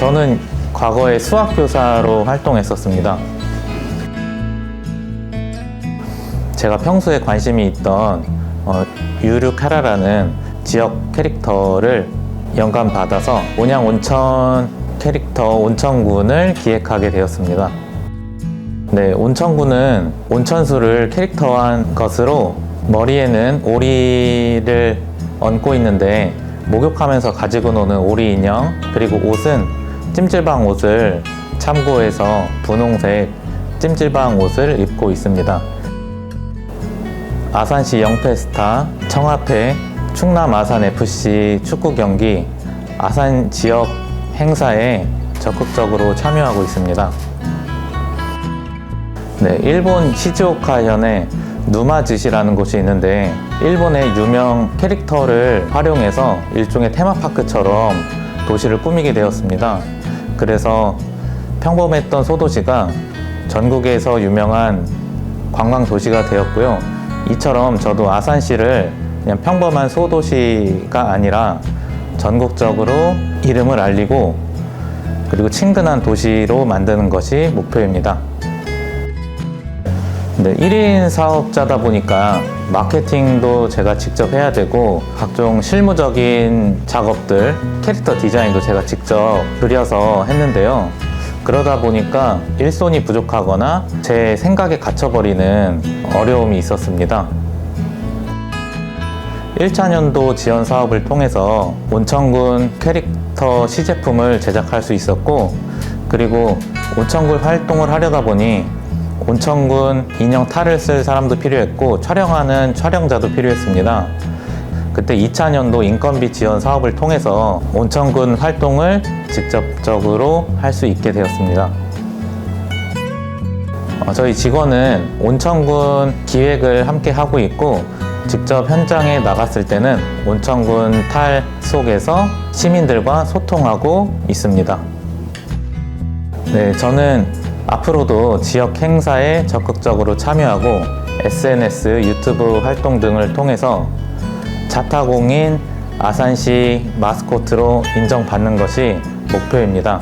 저는 과거에 수학 교사로 활동했었습니다. 제가 평소에 관심이 있던 어, 유류 카라라는 지역 캐릭터를 영감 받아서 온양 온천 캐릭터 온천군을 기획하게 되었습니다. 네, 온천군은 온천수를 캐릭터화한 것으로 머리에는 오리를 얹고 있는데 목욕하면서 가지고 노는 오리 인형 그리고 옷은 찜질방 옷을 참고해서 분홍색 찜질방 옷을 입고 있습니다. 아산시 영페스타, 청와회, 충남 아산 FC 축구 경기, 아산 지역 행사에 적극적으로 참여하고 있습니다. 네, 일본 시즈오카현에 누마즈시라는 곳이 있는데 일본의 유명 캐릭터를 활용해서 일종의 테마파크처럼 도시를 꾸미게 되었습니다. 그래서 평범했던 소도시가 전국에서 유명한 관광 도시가 되었고요. 이처럼 저도 아산시를 그냥 평범한 소도시가 아니라 전국적으로 이름을 알리고 그리고 친근한 도시로 만드는 것이 목표입니다. 네, 1인 사업자다 보니까 마케팅도 제가 직접 해야 되고 각종 실무적인 작업들, 캐릭터 디자인도 제가 직접 그려서 했는데요. 그러다 보니까 일손이 부족하거나 제 생각에 갇혀버리는 어려움이 있었습니다. 1차 년도 지원 사업을 통해서 온천군 캐릭터 시제품을 제작할 수 있었고 그리고 온천군 활동을 하려다 보니 온천군 인형 탈을 쓸 사람도 필요했고 촬영하는 촬영자도 필요했습니다. 그때 2차년도 인건비 지원 사업을 통해서 온천군 활동을 직접적으로 할 수 있게 되었습니다. 어, 저희 직원은 온천군 기획을 함께 하고 있고 직접 현장에 나갔을 때는 온천군 탈 속에서 시민들과 소통하고 있습니다. 네, 저는 앞으로도 지역 행사에 적극적으로 참여하고 SNS, 유튜브 활동 등을 통해서 자타공인 아산시 마스코트로 인정받는 것이 목표입니다.